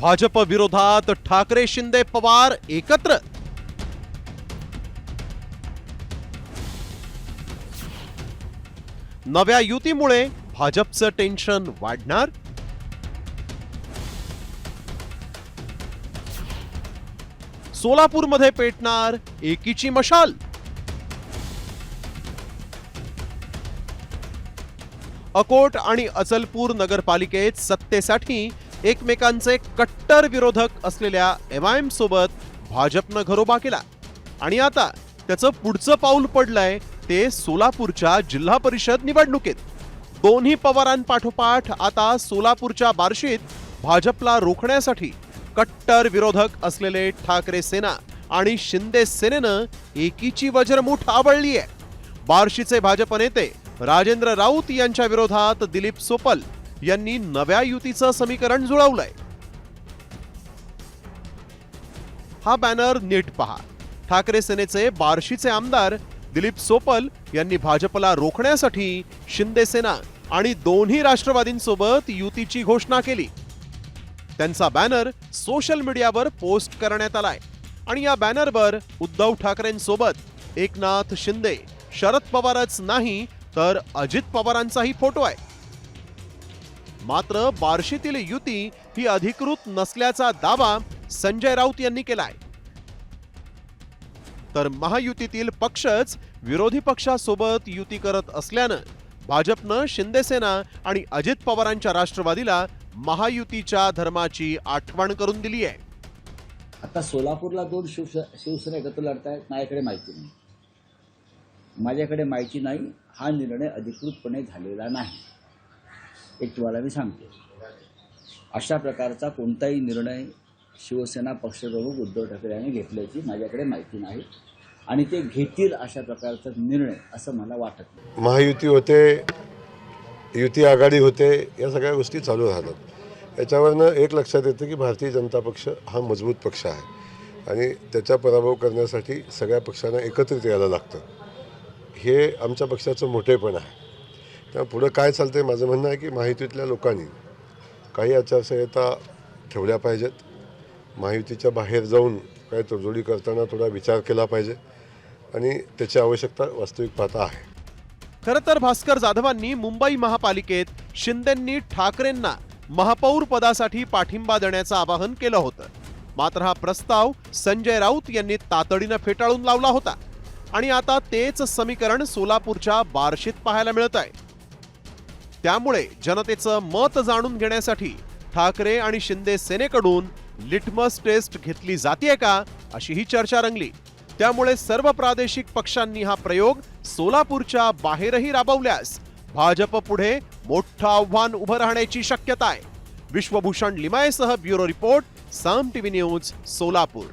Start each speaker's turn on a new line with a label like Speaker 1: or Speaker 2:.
Speaker 1: भाजप विरोधात ठाकरे शिंदे पवार एकत्र. नव्या युतीमुळे भाजपचं टेन्शन वाढणार? सोलापूरमध्ये पेटणार एकीची मशाल? अकोट आणि अचलपूर नगरपालिकेत सत्तेसाठी एकमेकांचे कट्टर विरोधक असलेल्या एम आय एम सोबत भाजपनं घरोबा केला. आणि आता त्याचं पुढचं पाऊल पडलंय ते सोलापूरच्या जिल्हा परिषद निवडणुकीत. दोन्ही पवारांपाठोपाठ आता सोलापूरच्या बार्शीत भाजपला रोखण्यासाठी कट्टर विरोधक असलेले ठाकरे सेना आणि शिंदे सेनेनं एकीची वज्रमूठ आवळली आहे बार्शीचे भाजप नेते राजेंद्र राऊत यांच्या विरोधात दिलीप सोपल यांनी नव्या युतीचं समीकरण जुळवलंय. हा बॅनर नीट पहा. ठाकरे सेनेचे बार्शीचे आमदार दिलीप सोपल यांनी भाजपला रोखण्यासाठी शिंदे सेना आणि दोन्ही राष्ट्रवादींसोबत युतीची घोषणा केली. त्यांचा बॅनर सोशल मीडियावर पोस्ट करण्यात आलाय. आणि या बॅनरवर उद्धव ठाकरेंसोबत एकनाथ शिंदे शरद पवारच नाही तर अजित पवारांचाही फोटो आहे. मात्र बार्शीतील युती ही अधिकृत नसल्याचा दावा संजय राऊत यांनी केलाय. तर महायुतीतील पक्षच विरोधी पक्षासोबत युती करत असल्यानं भाजपनं शिंदेसेना आणि अजित पवारांच्या राष्ट्रवादीला महायुतीच्या धर्माची आठवण करून दिली आहे.
Speaker 2: आता सोलापूरला दोन शिवस शिवसेना एकत्र लढतायत माझ्याकडे माहिती नाही. माझ्याकडे माहिती नाही हा निर्णय अधिकृतपणे झालेला नाही. एक तुम्हाला मी सांगतो. अशा प्रकारचा कोणताही निर्णय शिवसेना पक्षप्रमुख उद्धव ठाकरे यांनी घेतल्याची माझ्याकडे माहिती नाही. आणि ते घेतील अशा प्रकारचा निर्णय असं मला वाटत नाही.
Speaker 3: महायुती होते युती आघाडी होते या सगळ्या गोष्टी चालू राहतात. याच्यावरनं एक लक्षात येतं की भारतीय जनता पक्ष हा मजबूत पक्ष आहे. आणि त्याचा पराभव करण्यासाठी सगळ्या पक्षांना एकत्रित यायला लागतं. हे आमच्या पक्षाचं मोठेपण आहे. त्यामुळे पुढं काय चालतंय माझं म्हणणं आहे की महायुतीतल्या लोकांनी काही आचारसंहिता ठेवल्या पाहिजेत. महायुतीच्या बाहेर जाऊन काय तडजोडी करताना थोडा विचार केला पाहिजे आणि त्याची आवश्यकता वास्तविक पाहता आहे.
Speaker 1: खरं तर भास्कर जाधवांनी मुंबई महापालिकेत शिंदेंनी ठाकरेंना महापौर पदासाठी पाठिंबा देण्याचं आवाहन केलं होतं. मात्र हा प्रस्ताव संजय राऊत यांनी तातडीनं फेटाळून लावला होता. आणि आता तेच समीकरण सोलापूरच्या बार्शीत पाहायला मिळत आहे त्यामुळे जनतेचं मत जाणून घेण्यासाठी ठाकरे आणि शिंदे सेनेकडून लिटमस टेस्ट घेतली जाते का अशी ही चर्चा रंगली. त्यामुळे सर्व प्रादेशिक पक्षांनी हा प्रयोग सोलापूरच्या बाहेरही राबवल्यास भाजप पुढे मोठं आव्हान उभं राहण्याची शक्यता आहे Vishwabhushan लिमायसह bureau report Saam TV news Solapur.